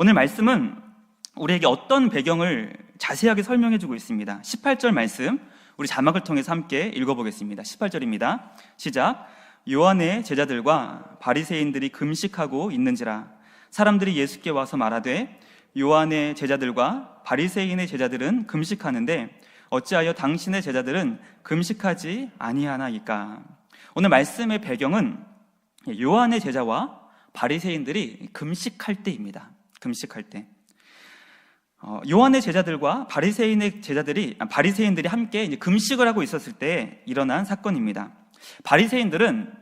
오늘 말씀은 우리에게 어떤 배경을 자세하게 설명해 주고 있습니다. 18절 말씀 우리 자막을 통해서 함께 읽어보겠습니다. 18절입니다. 시작. 요한의 제자들과 바리새인들이 금식하고 있는지라 사람들이 예수께 와서 말하되 요한의 제자들과 바리새인의 제자들은 금식하는데 어찌하여 당신의 제자들은 금식하지 아니하나이까? 오늘 말씀의 배경은 요한의 제자와 바리새인들이 금식할 때입니다. 금식할 때. 어, 요한의 제자들과 바리새인의 제자들이 아, 바리새인들이 함께 금식을 하고 있었을 때 일어난 사건입니다. 바리새인들은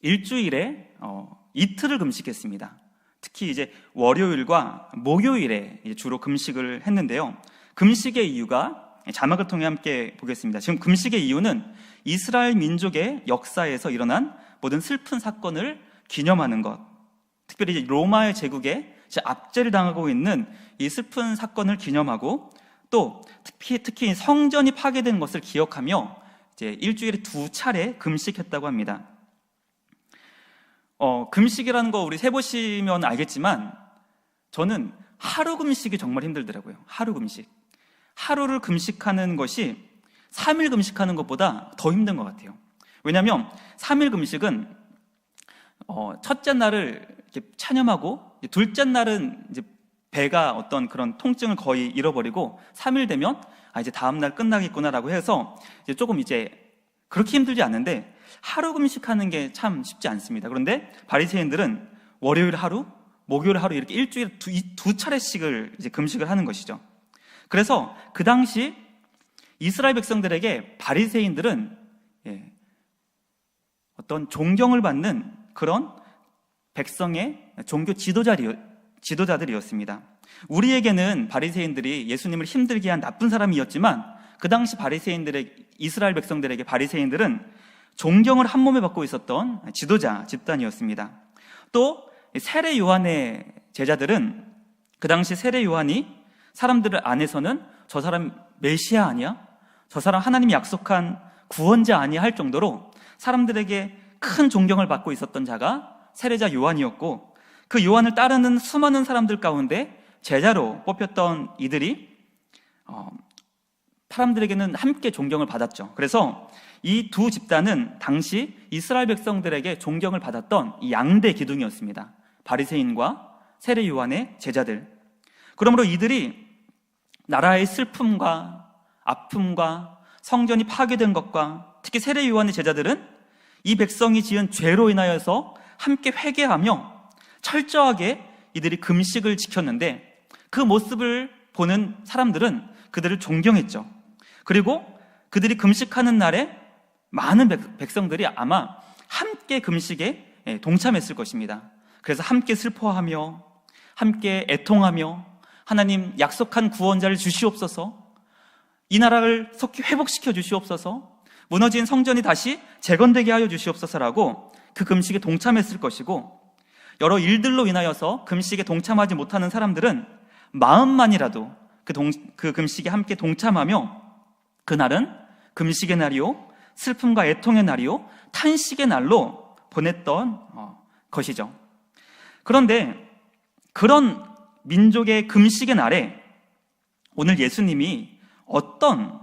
일주일에 어, 이틀을 금식했습니다. 특히 이제 월요일과 목요일에 이제 주로 금식을 했는데요. 금식의 이유가 자막을 통해 함께 보겠습니다. 지금 금식의 이유는 이스라엘 민족의 역사에서 일어난 모든 슬픈 사건을 기념하는 것. 특별히 로마의 이제 압제를 당하고 있는 이 슬픈 사건을 기념하고 또 특히 특히 성전이 파괴된 것을 기억하며 이제 일주일에 두 차례 금식했다고 합니다. 어, 금식이라는 거 우리 세 보시면 알겠지만 저는 하루 금식이 정말 힘들더라고요. 하루 금식. 하루를 금식하는 것이 3일 금식하는 것보다 더 힘든 것 같아요. 왜냐하면 3일 금식은 어, 첫째 날을 찬염하고 둘째 날은 이제 배가 어떤 그런 통증을 거의 잃어버리고 3일 되면 아 이제 다음 날 끝나겠구나라고 해서 이제 조금 이제 그렇게 힘들지 않는데 하루 금식하는 게 참 쉽지 않습니다. 그런데 바리새인들은 월요일 하루, 목요일 하루 이렇게 일주일에 두, 두 차례씩을 이제 금식을 하는 것이죠. 그래서 그 당시 이스라엘 백성들에게 바리새인들은 예, 어떤 존경을 받는 그런 백성의 종교 지도자들이었습니다. 우리에게는 바리새인들이 예수님을 힘들게 한 나쁜 사람이었지만 그 당시 바리새인들의 이스라엘 백성들에게 바리새인들은 존경을 한 몸에 받고 있었던 지도자 집단이었습니다. 또 세례 요한의 제자들은 그 당시 세례 요한이 사람들 안에서는 저 사람 메시아 아니야? 저 사람 하나님이 약속한 구원자 아니야 할 정도로 사람들에게 큰 존경을 받고 있었던 자가 세례자 요한이었고 그 요한을 따르는 수많은 사람들 가운데 제자로 뽑혔던 이들이 어, 사람들에게는 함께 존경을 받았죠. 그래서 이 두 집단은 당시 이스라엘 백성들에게 존경을 받았던 양대 기둥이었습니다. 바리새인과 세례 요한의 제자들. 그러므로 이들이 나라의 슬픔과 아픔과 성전이 파괴된 것과 특히 세례 요한의 제자들은 이 백성이 지은 죄로 인하여서 함께 회개하며 철저하게 이들이 금식을 지켰는데 그 모습을 보는 사람들은 그들을 존경했죠. 그리고 그들이 금식하는 날에 많은 백성들이 아마 함께 금식에 예, 동참했을 것입니다. 그래서 함께 슬퍼하며 함께 애통하며 하나님 약속한 구원자를 주시옵소서 이 나라를 속히 회복시켜 주시옵소서 무너진 성전이 다시 재건되게 하여 주시옵소서라고 그 금식에 동참했을 것이고 여러 일들로 인하여서 금식에 동참하지 못하는 사람들은 마음만이라도 그, 동, 그 금식에 함께 동참하며 그날은 금식의 날이요 슬픔과 애통의 날이요 탄식의 날로 보냈던 어, 것이죠. 그런데 그런 민족의 금식의 날에 오늘 예수님이 어떤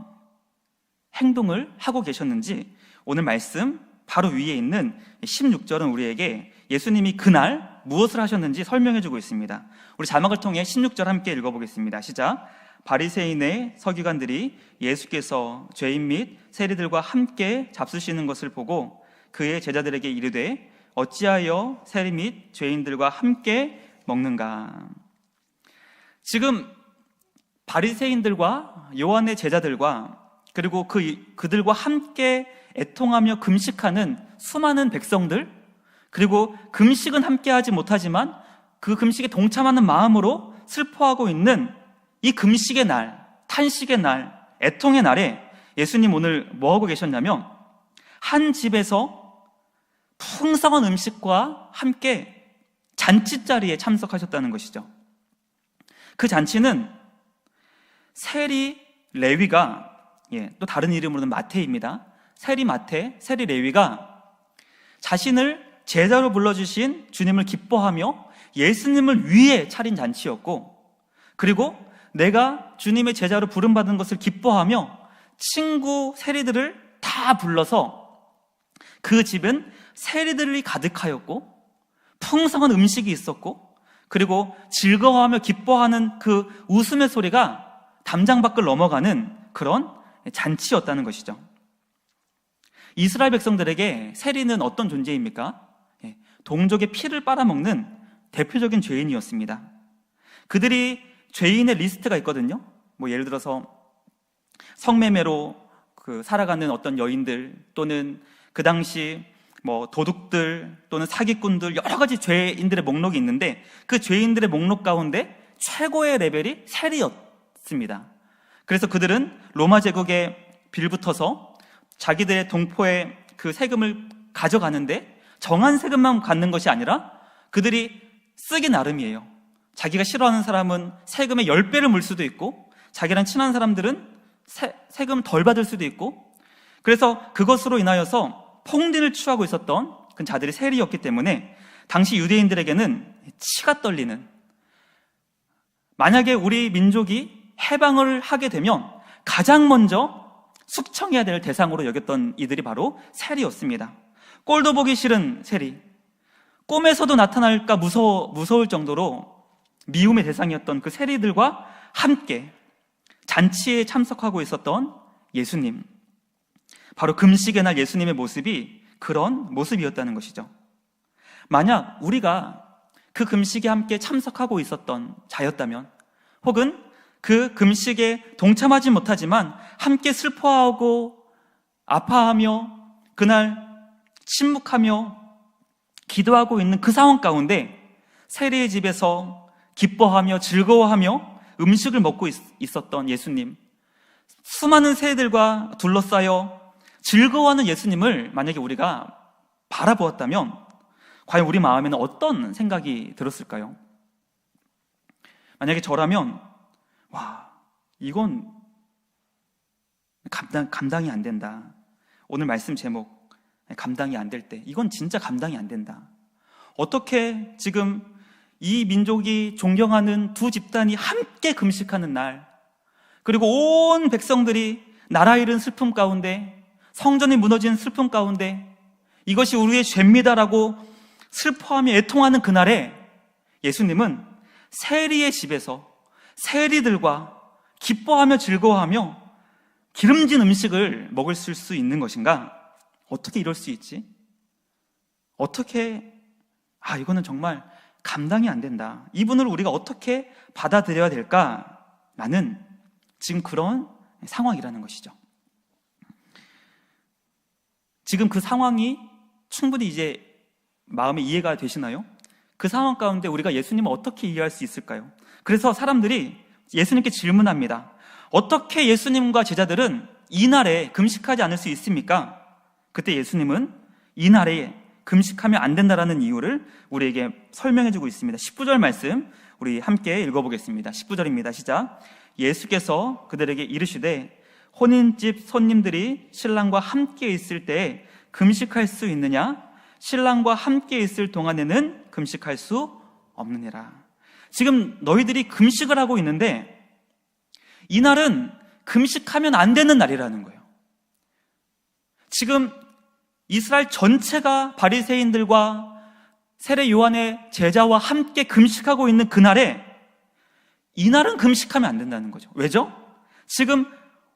행동을 하고 계셨는지 오늘 말씀 바로 위에 있는 16절은 우리에게 예수님이 그날 무엇을 하셨는지 설명해 주고 있습니다. 우리 자막을 통해 16절 함께 읽어보겠습니다. 시작. 바리새인의 서기관들이 예수께서 죄인 및 세리들과 함께 잡수시는 것을 보고 그의 제자들에게 이르되 어찌하여 세리 및 죄인들과 함께 먹는가? 지금 바리새인들과 요한의 제자들과 그리고 그 그들과 함께 애통하며 금식하는 수많은 백성들 그리고 금식은 함께 하지 못하지만 그 금식에 동참하는 마음으로 슬퍼하고 있는 이 금식의 날, 탄식의 날, 애통의 날에 예수님 오늘 뭐 하고 계셨냐면 한 집에서 풍성한 음식과 함께 잔치 자리에 참석하셨다는 것이죠. 그 잔치는 세리 레위가 예, 또 다른 이름으로는 마태입니다. 세리 마태, 세리 레위가 자신을 제자로 불러주신 주님을 기뻐하며 예수님을 위해 차린 잔치였고, 그리고 내가 주님의 제자로 부름받은 것을 기뻐하며 친구 세리들을 다 불러서 그 집은 세리들이 가득하였고, 풍성한 음식이 있었고, 그리고 즐거워하며 기뻐하는 그 웃음의 소리가 담장 밖을 넘어가는 그런 잔치였다는 것이죠. 이스라엘 백성들에게 세리는 어떤 존재입니까? 예, 동족의 피를 빨아먹는 대표적인 죄인이었습니다. 그들이 죄인의 리스트가 있거든요. 뭐 예를 들어서 성매매로 그 살아가는 어떤 여인들 또는 그 당시 뭐 도둑들 또는 사기꾼들 여러 가지 죄인들의 목록이 있는데 그 죄인들의 목록 가운데 최고의 레벨이 세리였습니다. 그래서 그들은 로마 제국에 빌붙어서 자기들의 동포의 그 세금을 가져가는데 정한 세금만 갖는 것이 아니라 그들이 쓰기 나름이에요. 자기가 싫어하는 사람은 세금의 10배를 물 수도 있고 자기랑 친한 사람들은 세, 세금 덜 받을 수도 있고 그래서 그것으로 인하여서 폭린을 취하고 있었던 그 자들이 세리였기 때문에 당시 유대인들에게는 치가 떨리는 만약에 우리 민족이 해방을 하게 되면 가장 먼저 숙청해야 될 대상으로 여겼던 이들이 바로 세리였습니다. 꼴도 보기 싫은 세리. 꿈에서도 나타날까 무서, 무서울 정도로 미움의 대상이었던 그 세리들과 함께 잔치에 참석하고 있었던 예수님. 바로 금식의 날 예수님의 모습이 그런 모습이었다는 것이죠. 만약 우리가 그 금식에 함께 참석하고 있었던 자였다면, 혹은 그 금식에 동참하지 못하지만 함께 슬퍼하고 아파하며 그날 침묵하며 기도하고 있는 그 상황 가운데 세례의 집에서 기뻐하며 즐거워하며 음식을 먹고 있었던 예수님. 수많은 세들과 둘러싸여 즐거워하는 예수님을 만약에 우리가 바라보았다면 과연 우리 마음에는 어떤 생각이 들었을까요? 만약에 저라면 와, 이건 감당, 감당이 안 된다. 오늘 말씀 제목, 감당이 안 될 때, 이건 진짜 감당이 안 된다. 어떻게 지금 이 민족이 존경하는 두 집단이 함께 금식하는 날, 그리고 온 백성들이 나라 잃은 슬픔 가운데, 성전이 무너진 슬픔 가운데, 이것이 우리의 죄입니다라고 슬퍼하며 애통하는 그날에 예수님은 세리의 집에서 세리들과 기뻐하며 즐거워하며 기름진 음식을 먹을 수 있는 것인가? 어떻게 이럴 수 있지? 어떻게, 아, 이거는 정말 감당이 안 된다. 이분을 우리가 어떻게 받아들여야 될까? 라는 지금 그런 상황이라는 것이죠. 지금 그 상황이 충분히 이제 마음에 이해가 되시나요? 그 상황 가운데 우리가 예수님을 어떻게 이해할 수 있을까요? 그래서 사람들이 예수님께 질문합니다. 어떻게 예수님과 제자들은 이날에 금식하지 않을 수 있습니까? 그때 예수님은 이날에 금식하면 안 된다라는 이유를 우리에게 설명해 주고 있습니다. 19절 말씀 우리 함께 읽어보겠습니다. 19절입니다. 시작. 예수께서 그들에게 이르시되 혼인집 손님들이 신랑과 함께 있을 때 금식할 수 있느냐? 신랑과 함께 있을 동안에는 금식할 수 없느니라. 지금 너희들이 금식을 하고 있는데 이날은 금식하면 안 되는 날이라는 거예요. 지금 이스라엘 전체가 바리새인들과 세례 요한의 제자와 함께 금식하고 있는 그날에 이날은 금식하면 안 된다는 거죠. 왜죠? 지금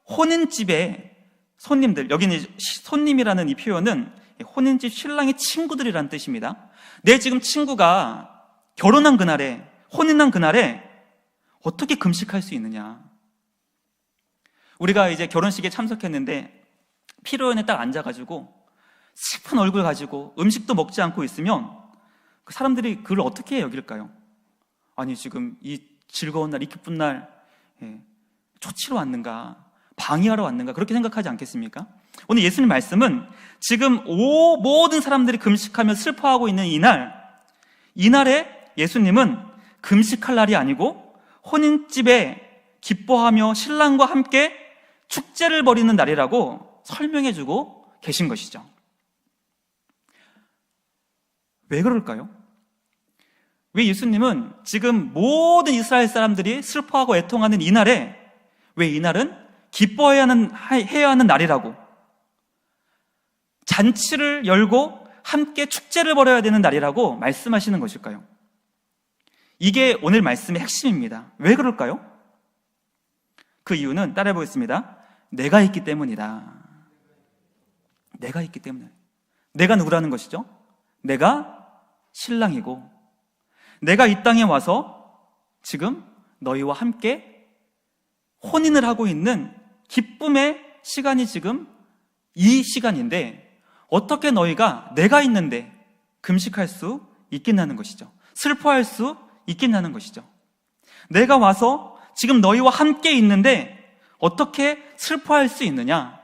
혼인집에 손님들, 여기는 손님이라는 이 표현은 혼인집 신랑의 친구들이라는 뜻입니다. 내 지금 친구가 결혼한 그날에 혼인한 그날에 어떻게 금식할 수 있느냐? 우리가 이제 결혼식에 참석했는데 피로연에 딱 앉아가지고 슬픈 얼굴 가지고 음식도 먹지 않고 있으면 그 사람들이 그걸 어떻게 여길까요? 아니 지금 이 즐거운 날, 이 기쁜 날 예, 초치러 왔는가? 방해하러 왔는가? 그렇게 생각하지 않겠습니까? 오늘 예수님 말씀은 지금 오, 모든 사람들이 금식하며 슬퍼하고 있는 이날, 이날에 예수님은 금식할 날이 아니고 혼인집에 기뻐하며 신랑과 함께 축제를 벌이는 날이라고 설명해 주고 계신 것이죠. 왜 그럴까요? 왜 예수님은 지금 모든 이스라엘 사람들이 슬퍼하고 애통하는 이날에 왜 이날은 기뻐해야 하는, 해야 하는 날이라고 잔치를 열고 함께 축제를 벌여야 되는 날이라고 말씀하시는 것일까요? 이게 오늘 말씀의 핵심입니다. 왜 그럴까요? 그 이유는 따라해 보겠습니다. 내가 있기 때문이다. 내가 있기 때문에. 내가 누구라는 것이죠? 내가 신랑이고, 내가 이 땅에 와서 지금 너희와 함께 혼인을 하고 있는 기쁨의 시간이 지금 이 시간인데, 어떻게 너희가 내가 있는데 금식할 수 있겠냐는 것이죠. 슬퍼할 수 있겠냐는 것이죠. 내가 와서 지금 너희와 함께 있는데 어떻게 슬퍼할 수 있느냐?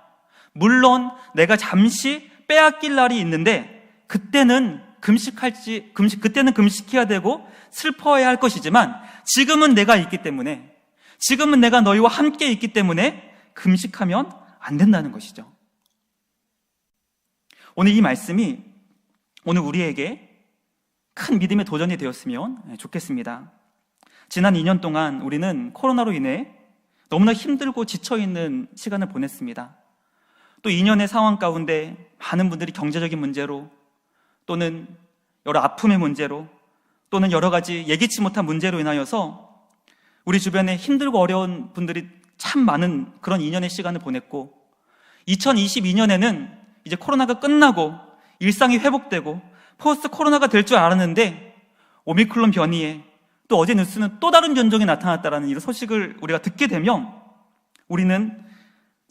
물론 내가 잠시 빼앗길 날이 있는데 그때는 금식할지 금식 그때는 금식해야 되고 슬퍼해야 할 것이지만 지금은 내가 있기 때문에 지금은 내가 너희와 함께 있기 때문에 금식하면 안 된다는 것이죠. 오늘 이 말씀이 오늘 우리에게 큰 믿음의 도전이 되었으면 좋겠습니다. 지난 2년 동안 우리는 코로나로 인해 너무나 힘들고 지쳐있는 시간을 보냈습니다. 또 2년의 상황 가운데 많은 분들이 경제적인 문제로 또는 여러 아픔의 문제로 또는 여러 가지 예기치 못한 문제로 인하여서 우리 주변에 힘들고 어려운 분들이 참 많은 그런 2년의 시간을 보냈고 2022년에는 이제 코로나가 끝나고 일상이 회복되고 포스트 코로나가 될 줄 알았는데 오미클론 변이에 또 어제 뉴스는 또 다른 변종이 나타났다라는 이런 소식을 우리가 듣게 되면 우리는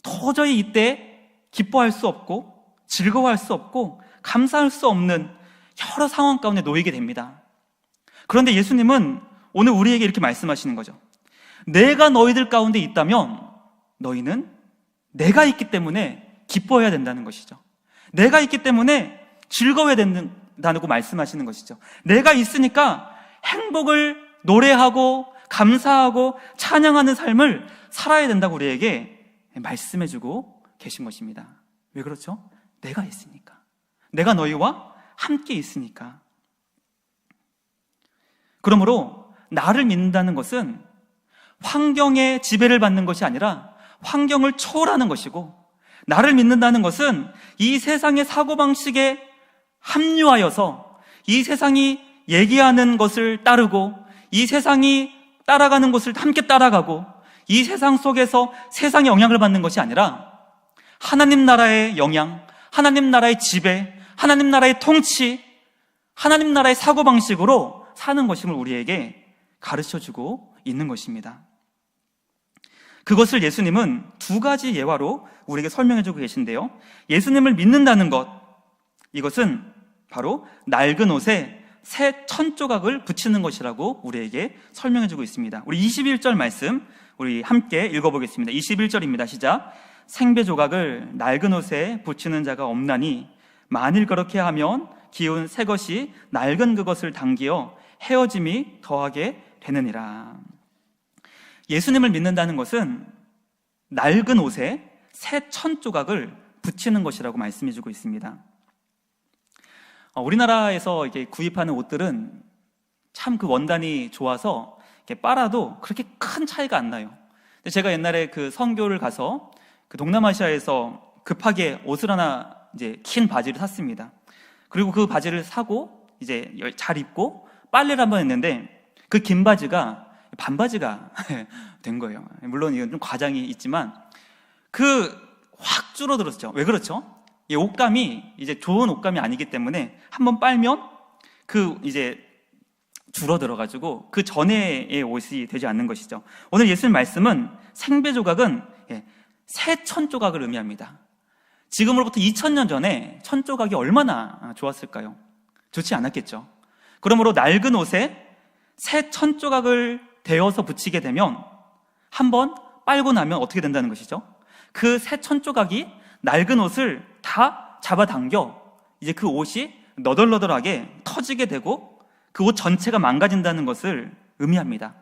도저히 이때 기뻐할 수 없고 즐거워할 수 없고 감사할 수 없는 여러 상황 가운데 놓이게 됩니다. 그런데 예수님은 오늘 우리에게 이렇게 말씀하시는 거죠. 내가 너희들 가운데 있다면 너희는 내가 있기 때문에 기뻐해야 된다는 것이죠. 내가 있기 때문에 즐거워야 된다고 말씀하시는 것이죠. 내가 있으니까 행복을 노래하고 감사하고 찬양하는 삶을 살아야 된다고 우리에게 말씀해주고 계신 것입니다. 왜 그렇죠? 내가 있으니까. 내가 너희와 함께 있으니까. 그러므로 나를 믿는다는 것은 환경의 지배를 받는 것이 아니라 환경을 초월하는 것이고 나를 믿는다는 것은 이 세상의 사고방식에 합류하여서 이 세상이 얘기하는 것을 따르고 이 세상이 따라가는 것을 함께 따라가고 이 세상 속에서 세상의 영향을 받는 것이 아니라 하나님 나라의 영향, 하나님 나라의 지배, 하나님 나라의 통치, 하나님 나라의 사고방식으로 사는 것임을 우리에게 가르쳐 주고 있는 것입니다. 그것을 예수님은 두 가지 예화로 우리에게 설명해 주고 계신데요. 예수님을 믿는다는 것, 이것은 바로 낡은 옷에 새 천조각을 붙이는 것이라고 우리에게 설명해 주고 있습니다. 우리 21절 말씀, 우리 함께 읽어보겠습니다. 21절입니다. 시작. 생배 조각을 낡은 옷에 붙이는 자가 없나니 만일 그렇게 하면 기운 새 것이 낡은 그것을 당기어 헤어짐이 더하게 되느니라. 예수님을 믿는다는 것은 낡은 옷에 새 천 조각을 붙이는 것이라고 말씀해 주고 있습니다. 어, 우리나라에서 이렇게 구입하는 옷들은 참 그 원단이 좋아서 빨아도 그렇게 큰 차이가 안 나요. 제가 옛날에 그 선교를 가서 그 동남아시아에서 급하게 옷을 하나 이제 긴 바지를 샀습니다. 그리고 그 바지를 사고 이제 잘 입고 빨래를 한 번 했는데 그 긴 바지가 반바지가 된 거예요. 물론 이건 좀 과장이 있지만 그 확 줄어들었죠. 왜 그렇죠? 이 옷감이 이제 좋은 옷감이 아니기 때문에 한번 빨면 그 이제 줄어들어 가지고 그 전에의 옷이 되지 않는 것이죠. 오늘 예수님 말씀은 생배 조각은 예, 새천 조각을 의미합니다. 지금으로부터 2000년 전에 천 조각이 얼마나 좋았을까요? 좋지 않았겠죠. 그러므로 낡은 옷에 새 천 조각을 대어서 붙이게 되면 한 번 빨고 나면 어떻게 된다는 것이죠? 그 새 천 조각이 낡은 옷을 다 잡아당겨 이제 그 옷이 너덜너덜하게 터지게 되고 그 옷 전체가 망가진다는 것을 의미합니다.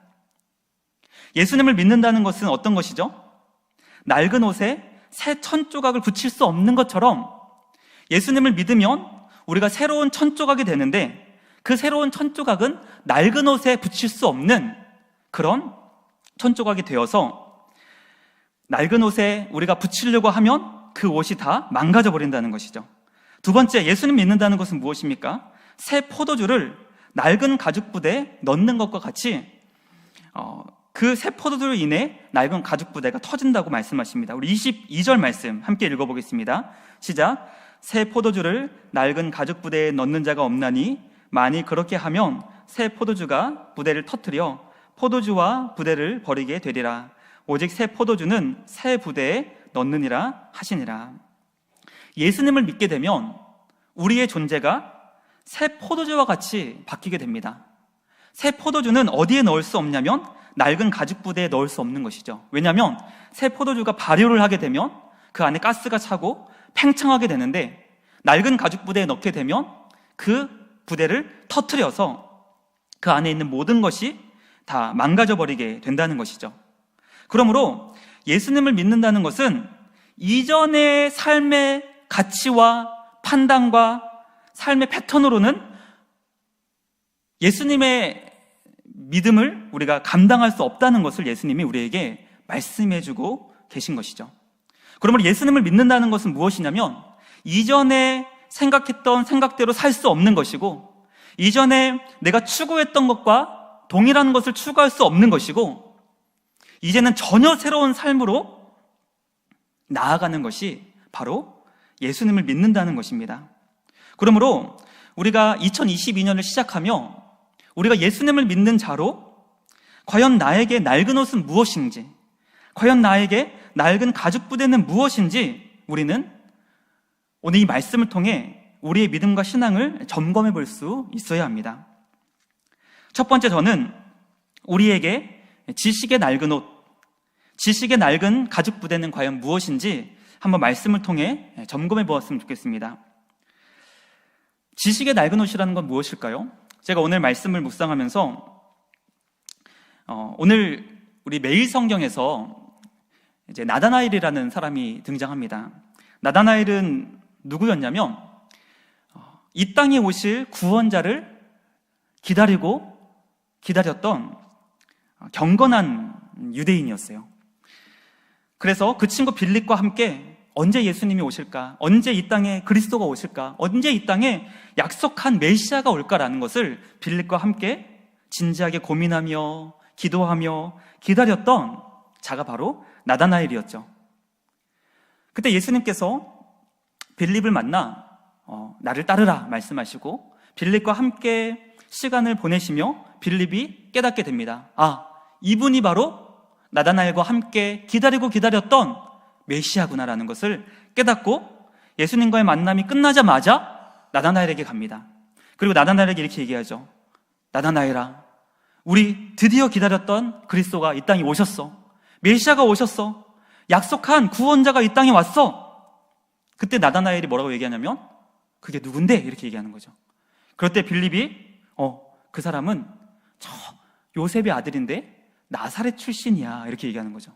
예수님을 믿는다는 것은 어떤 것이죠? 낡은 옷에 새 천 조각을 붙일 수 없는 것처럼 예수님을 믿으면 우리가 새로운 천 조각이 되는데 그 새로운 천 조각은 낡은 옷에 붙일 수 없는 그런 천조각이 되어서 낡은 옷에 우리가 붙이려고 하면 그 옷이 다 망가져 버린다는 것이죠. 두 번째, 예수님 믿는다는 것은 무엇입니까? 새 포도주를 낡은 가죽 부대에 넣는 것과 같이 어, 그새 포도주로 인해 낡은 가죽 부대가 터진다고 말씀하십니다. 우리 22절 말씀 함께 읽어보겠습니다. 시작. 새 포도주를 낡은 가죽 부대에 넣는 자가 없나니 만이 그렇게 하면 새 포도주가 부대를 터뜨려 포도주와 부대를 버리게 되리라. 오직 새 포도주는 새 부대에 넣느니라 하시니라. 예수님을 믿게 되면 우리의 존재가 새 포도주와 같이 바뀌게 됩니다. 새 포도주는 어디에 넣을 수 없냐면 낡은 가죽 부대에 넣을 수 없는 것이죠. 왜냐하면 새 포도주가 발효를 하게 되면 그 안에 가스가 차고 팽창하게 되는데 낡은 가죽 부대에 넣게 되면 그 부대를 터트려서 그 안에 있는 모든 것이 다 망가져 버리게 된다는 것이죠. 그러므로 예수님을 믿는다는 것은 이전의 삶의 가치와 판단과 삶의 패턴으로는 예수님의 믿음을 우리가 감당할 수 없다는 것을 예수님이 우리에게 말씀해 주고 계신 것이죠. 그러므로 예수님을 믿는다는 것은 무엇이냐면 이전에 생각했던 생각대로 살 수 없는 것이고 이전에 내가 추구했던 것과 동일한 것을 추구할 수 없는 것이고 이제는 전혀 새로운 삶으로 나아가는 것이 바로 예수님을 믿는다는 것입니다. 그러므로 우리가 2022년을 시작하며 우리가 예수님을 믿는 자로 과연 나에게 낡은 옷은 무엇인지, 과연 나에게 낡은 가죽 부대는 무엇인지 우리는 오늘 이 말씀을 통해 우리의 믿음과 신앙을 점검해 볼 수 있어야 합니다. 첫 번째 저는 우리에게 지식의 낡은 옷, 지식의 낡은 가죽 부대는 과연 무엇인지 한번 말씀을 통해 점검해 보았으면 좋겠습니다. 지식의 낡은 옷이라는 건 무엇일까요? 제가 오늘 말씀을 묵상하면서 어, 오늘 우리 매일 성경에서 이제 나다나일이라는 사람이 등장합니다. 나다나일은 누구였냐면 어, 이 땅에 오실 구원자를 기다리고 기다렸던 경건한 유대인이었어요. 그래서 그 친구 빌립과 함께 언제 예수님이 오실까? 언제 이 땅에 그리스도가 오실까? 언제 이 땅에 약속한 메시아가 올까라는 것을 빌립과 함께 진지하게 고민하며 기도하며 기다렸던 자가 바로 나다나엘이었죠. 그때 예수님께서 빌립을 만나 어, 나를 따르라 말씀하시고 빌립과 함께 시간을 보내시며 빌립이 깨닫게 됩니다. 아, 이분이 바로 나다나엘과 함께 기다리고 기다렸던 메시아구나라는 것을 깨닫고 예수님과의 만남이 끝나자마자 나다나엘에게 갑니다. 그리고 나다나엘에게 이렇게 얘기하죠. 나다나엘아, 우리 드디어 기다렸던 그리스도가 이 땅에 오셨어. 메시아가 오셨어. 약속한 구원자가 이 땅에 왔어. 그때 나다나엘이 뭐라고 얘기하냐면 그게 누군데? 이렇게 얘기하는 거죠. 그럴 때 빌립이 어, 그 사람은 저 요셉의 아들인데 나사렛 출신이야. 이렇게 얘기하는 거죠.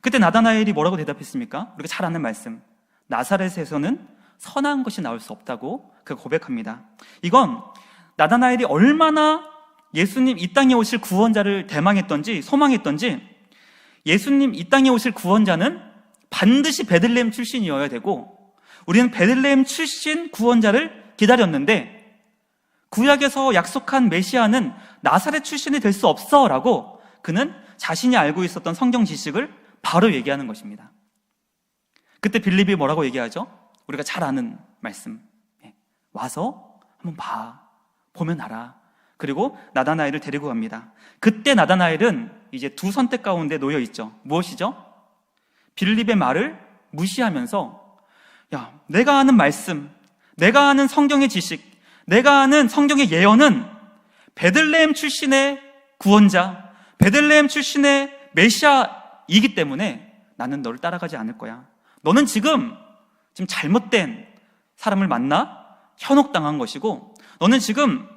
그때 나다나엘이 뭐라고 대답했습니까? 우리가 잘 아는 말씀. 나사렛에서는 선한 것이 나올 수 없다고 그 고백합니다. 이건 나다나엘이 얼마나 예수님 이 땅에 오실 구원자를 대망했던지 소망했던지 예수님 이 땅에 오실 구원자는 반드시 베들레헴 출신이어야 되고 우리는 베들레헴 출신 구원자를 기다렸는데 구약에서 약속한 메시아는 나사렛 출신이 될 수 없어 라고 그는 자신이 알고 있었던 성경 지식을 바로 얘기하는 것입니다. 그때 빌립이 뭐라고 얘기하죠? 우리가 잘 아는 말씀. 예. 와서 한번 봐. 보면 알아. 그리고 나다나엘을 데리고 갑니다. 그때 나다나엘은 이제 두 선택 가운데 놓여 있죠. 무엇이죠? 빌립의 말을 무시하면서 야, 내가 아는 말씀, 내가 아는 성경의 지식, 내가 아는 성경의 예언은 베들레헴 출신의 구원자, 베들레헴 출신의 메시아이기 때문에 나는 너를 따라가지 않을 거야. 너는 지금 지금 잘못된 사람을 만나 현혹당한 것이고 너는 지금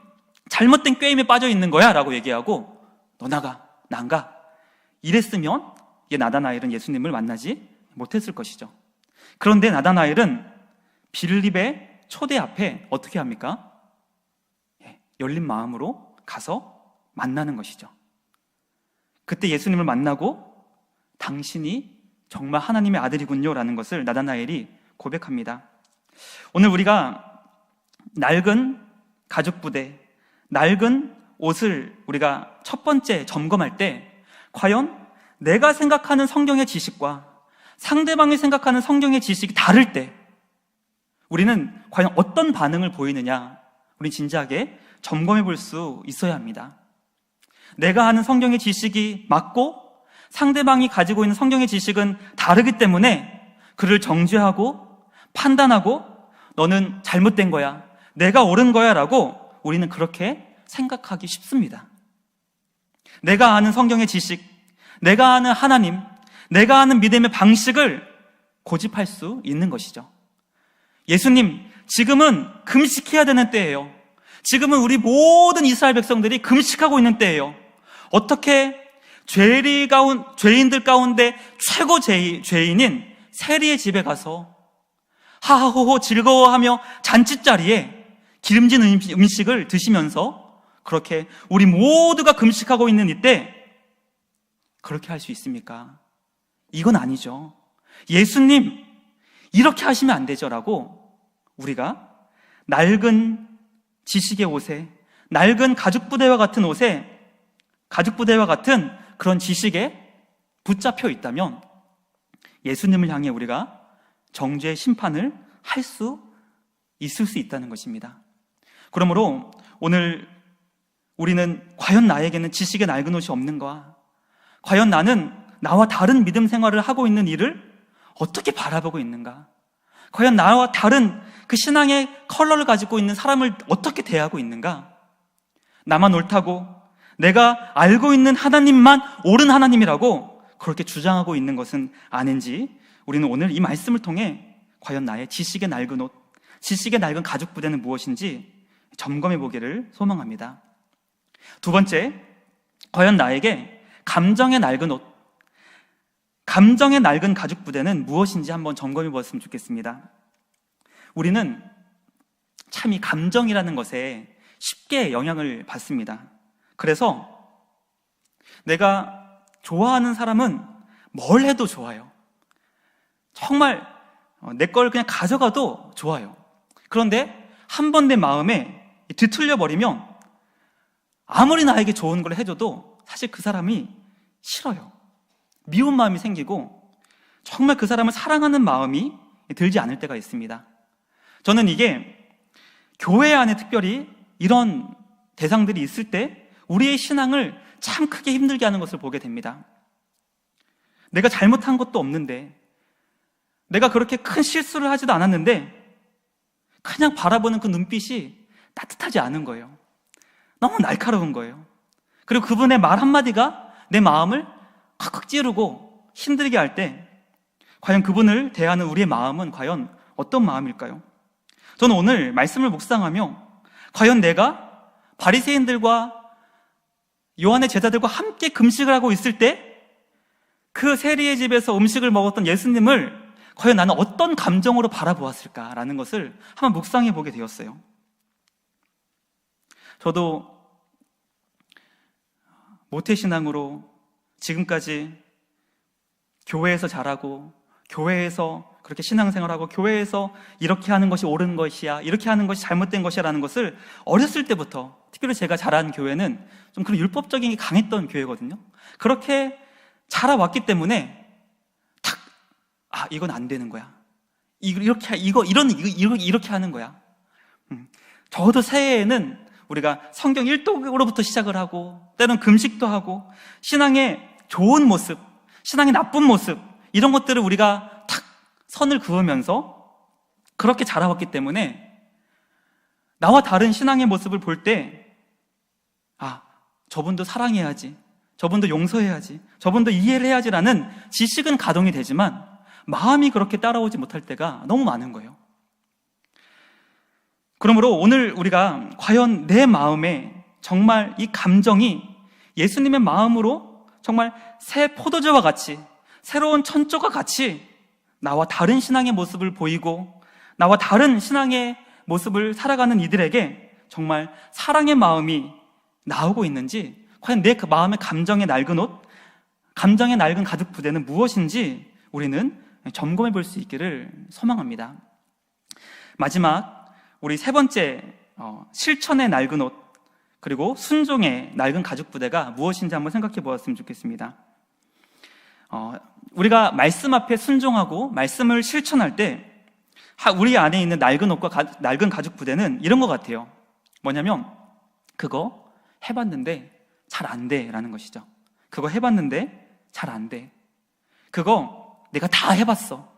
잘못된 꾀임에 빠져 있는 거야 라고 얘기하고 너 나가 난 가 이랬으면 얘 나다나엘은 예수님을 만나지 못했을 것이죠. 그런데 나다나엘은 빌립의 초대 앞에 어떻게 합니까? 예, 열린 마음으로 가서 만나는 것이죠. 그때 예수님을 만나고 당신이 정말 하나님의 아들이군요라는 것을 나다나엘이 고백합니다. 오늘 우리가 낡은 가죽 부대, 낡은 옷을 우리가 첫 번째 점검할 때 과연 내가 생각하는 성경의 지식과 상대방이 생각하는 성경의 지식이 다를 때 우리는 과연 어떤 반응을 보이느냐 우리 진지하게 점검해 볼 수 있어야 합니다. 내가 하는 성경의 지식이 맞고 상대방이 가지고 있는 성경의 지식은 다르기 때문에 그를 정죄하고 판단하고 너는 잘못된 거야. 내가 옳은 거야 라고 우리는 그렇게 생각하기 쉽습니다. 내가 아는 성경의 지식, 내가 아는 하나님, 내가 아는 믿음의 방식을 고집할 수 있는 것이죠. 예수님, 지금은 금식해야 되는 때예요. 지금은 우리 모든 이스라엘 백성들이 금식하고 있는 때예요. 어떻게 죄리 가운, 죄인들 가운데 최고 죄, 죄인인 세리의 집에 가서 하하호호 즐거워하며 잔치자리에 기름진 음식을 드시면서 그렇게 우리 모두가 금식하고 있는 이때 그렇게 할 수 있습니까? 이건 아니죠. 예수님, 이렇게 하시면 안 되죠라고 우리가 낡은 지식의 옷에, 낡은 가죽 부대와 같은 옷에, 가죽 부대와 같은 그런 지식에 붙잡혀 있다면 예수님을 향해 우리가 정죄의 심판을 할 수 있을 수 있다는 것입니다. 그러므로 오늘 우리는 과연 나에게는 지식의 낡은 옷이 없는가? 과연 나는 나와 다른 믿음 생활을 하고 있는 일을 어떻게 바라보고 있는가? 과연 나와 다른 그 신앙의 컬러를 가지고 있는 사람을 어떻게 대하고 있는가? 나만 옳다고 내가 알고 있는 하나님만 옳은 하나님이라고 그렇게 주장하고 있는 것은 아닌지 우리는 오늘 이 말씀을 통해 과연 나의 지식의 낡은 옷, 지식의 낡은 가죽 부대는 무엇인지 점검해 보기를 소망합니다. 두 번째, 과연 나에게 감정의 낡은 옷, 감정의 낡은 가죽 부대는 무엇인지 한번 점검해 보았으면 좋겠습니다. 우리는 참 이 감정이라는 것에 쉽게 영향을 받습니다. 그래서 내가 좋아하는 사람은 뭘 해도 좋아요. 정말 어, 내걸 그냥 가져가도 좋아요. 그런데 한 번 내 마음에 뒤틀려 버리면 아무리 나에게 좋은 걸 해줘도 사실 그 사람이 싫어요. 미운 마음이 생기고 정말 그 사람을 사랑하는 마음이 들지 않을 때가 있습니다. 저는 이게 교회 안에 특별히 이런 대상들이 있을 때 우리의 신앙을 참 크게 힘들게 하는 것을 보게 됩니다. 내가 잘못한 것도 없는데, 내가 그렇게 큰 실수를 하지도 않았는데, 그냥 바라보는 그 눈빛이 따뜻하지 않은 거예요. 너무 날카로운 거예요. 그리고 그분의 말 한마디가 내 마음을 콱콱 찌르고 힘들게 할 때, 과연 그분을 대하는 우리의 마음은 과연 어떤 마음일까요? 저는 오늘 말씀을 묵상하며 과연 내가 바리새인들과 요한의 제자들과 함께 금식을 하고 있을 때 그 세리의 집에서 음식을 먹었던 예수님을 과연 나는 어떤 감정으로 바라보았을까라는 것을 한번 묵상해 보게 되었어요. 저도 모태신앙으로 지금까지 교회에서 자라고 교회에서 그렇게 신앙생활하고 교회에서 이렇게 하는 것이 옳은 것이야, 이렇게 하는 것이 잘못된 것이라는 것을 어렸을 때부터, 특별히 제가 자란 교회는 좀 그런 율법적인 게 강했던 교회거든요. 그렇게 자라왔기 때문에 탁, 아, 이건 안 되는 거야. 이렇게, 이거, 이런, 이거, 이렇게 하는 거야. 음. 적어도 새해에는 우리가 성경 1독으로부터 시작을 하고, 때론 금식도 하고, 신앙의 좋은 모습, 신앙의 나쁜 모습, 이런 것들을 우리가 탁 선을 그으면서 그렇게 자라왔기 때문에 나와 다른 신앙의 모습을 볼 때, 아, 저분도 사랑해야지. 저분도 용서해야지. 저분도 이해를 해야지라는 지식은 가동이 되지만 마음이 그렇게 따라오지 못할 때가 너무 많은 거예요. 그러므로 오늘 우리가 과연 내 마음에 정말 이 감정이 예수님의 마음으로 정말 새 포도주와 같이 새로운 천조가 같이 나와 다른 신앙의 모습을 보이고 나와 다른 신앙의 모습을 살아가는 이들에게 정말 사랑의 마음이 나오고 있는지, 과연 내 그 마음의 감정의 낡은 옷, 감정의 낡은 가죽 부대는 무엇인지 우리는 점검해 볼 수 있기를 소망합니다. 마지막, 우리 세 번째, 어, 실천의 낡은 옷, 그리고 순종의 낡은 가죽 부대가 무엇인지 한번 생각해 보았으면 좋겠습니다. 어, 우리가 말씀 앞에 순종하고 말씀을 실천할 때 우리 안에 있는 낡은 옷과 가, 낡은 가죽 부대는 이런 것 같아요. 뭐냐면 그거 해봤는데 잘 안 돼라는 것이죠. 그거 해봤는데 잘 안 돼. 그거 내가 다 해봤어.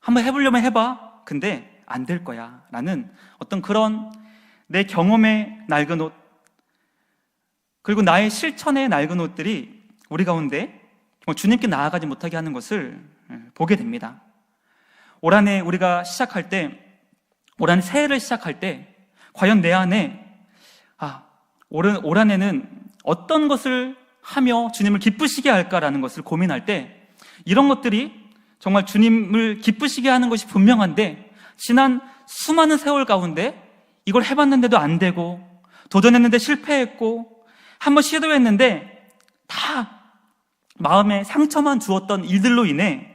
한번 해보려면 해봐. 근데 안 될 거야. 라는 어떤 그런 내 경험의 낡은 옷, 그리고 나의 실천의 낡은 옷들이 우리 가운데 주님께 나아가지 못하게 하는 것을 예, 보게 됩니다. 올 한 해 우리가 시작할 때, 올 한해 새해를 시작할 때, 과연 내 안에, 아, 올, 올 한 해는 어떤 것을 하며 주님을 기쁘시게 할까라는 것을 고민할 때, 이런 것들이 정말 주님을 기쁘시게 하는 것이 분명한데, 지난 수많은 세월 가운데 이걸 해봤는데도 안 되고, 도전했는데 실패했고, 한번 시도했는데, 다 마음에 상처만 주었던 일들로 인해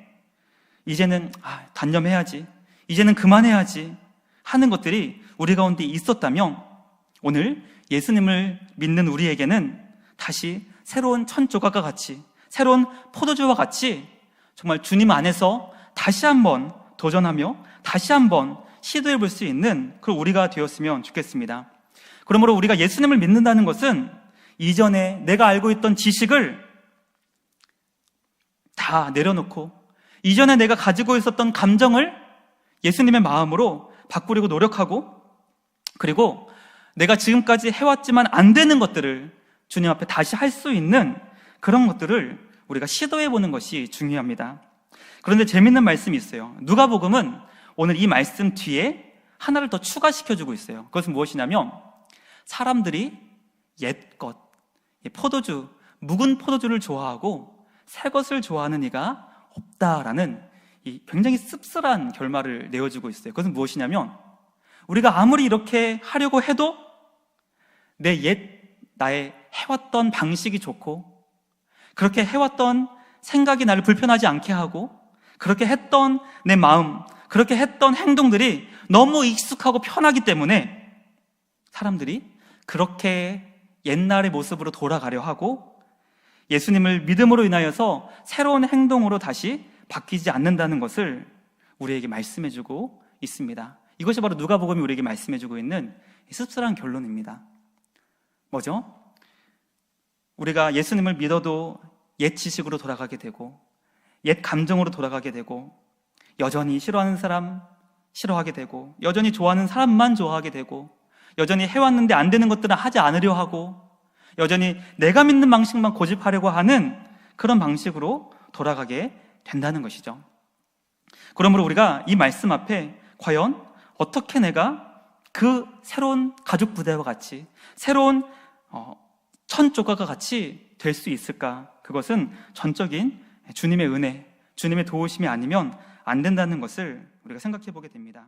이제는 아, 단념해야지. 이제는 그만해야지. 하는 것들이 우리 가운데 있었다면 오늘 예수님을 믿는 우리에게는 다시 새로운 천조각과 같이 새로운 포도주와 같이 정말 주님 안에서 다시 한번 도전하며 다시 한번 시도해 볼 수 있는 그 우리가 되었으면 좋겠습니다. 그러므로 우리가 예수님을 믿는다는 것은 이전에 내가 알고 있던 지식을 다 내려놓고 이전에 내가 가지고 있었던 감정을 예수님의 마음으로 바꾸려고 노력하고 그리고 내가 지금까지 해왔지만 안 되는 것들을 주님 앞에 다시 할 수 있는 그런 것들을 우리가 시도해 보는 것이 중요합니다. 그런데 재밌는 말씀이 있어요. 누가복음은 오늘 이 말씀 뒤에 하나를 더 추가시켜 주고 있어요. 그것은 무엇이냐면 사람들이 옛것, 포도주, 묵은 포도주를 좋아하고 새 것을 좋아하는 이가 없다라는 이 굉장히 씁쓸한 결말을 내어주고 있어요. 그것은 무엇이냐면 우리가 아무리 이렇게 하려고 해도 내 옛 나의 해왔던 방식이 좋고 그렇게 해왔던 생각이 나를 불편하지 않게 하고 그렇게 했던 내 마음, 그렇게 했던 행동들이 너무 익숙하고 편하기 때문에 사람들이 그렇게 옛날의 모습으로 돌아가려 하고 예수님을 믿음으로 인하여서 새로운 행동으로 다시 바뀌지 않는다는 것을 우리에게 말씀해주고 있습니다. 이것이 바로 누가복음이 우리에게 말씀해주고 있는 씁쓸한 결론입니다. 뭐죠? 우리가 예수님을 믿어도 옛 지식으로 돌아가게 되고 옛 감정으로 돌아가게 되고 여전히 싫어하는 사람 싫어하게 되고 여전히 좋아하는 사람만 좋아하게 되고 여전히 해왔는데 안 되는 것들은 하지 않으려 하고 여전히 내가 믿는 방식만 고집하려고 하는 그런 방식으로 돌아가게 된다는 것이죠. 그러므로 우리가 이 말씀 앞에 과연 어떻게 내가 그 새로운 가족 부대와 같이 새로운 어, 천조각과 같이 될 수 있을까? 그것은 전적인 주님의 은혜, 주님의 도우심이 아니면 안 된다는 것을 우리가 생각해 보게 됩니다.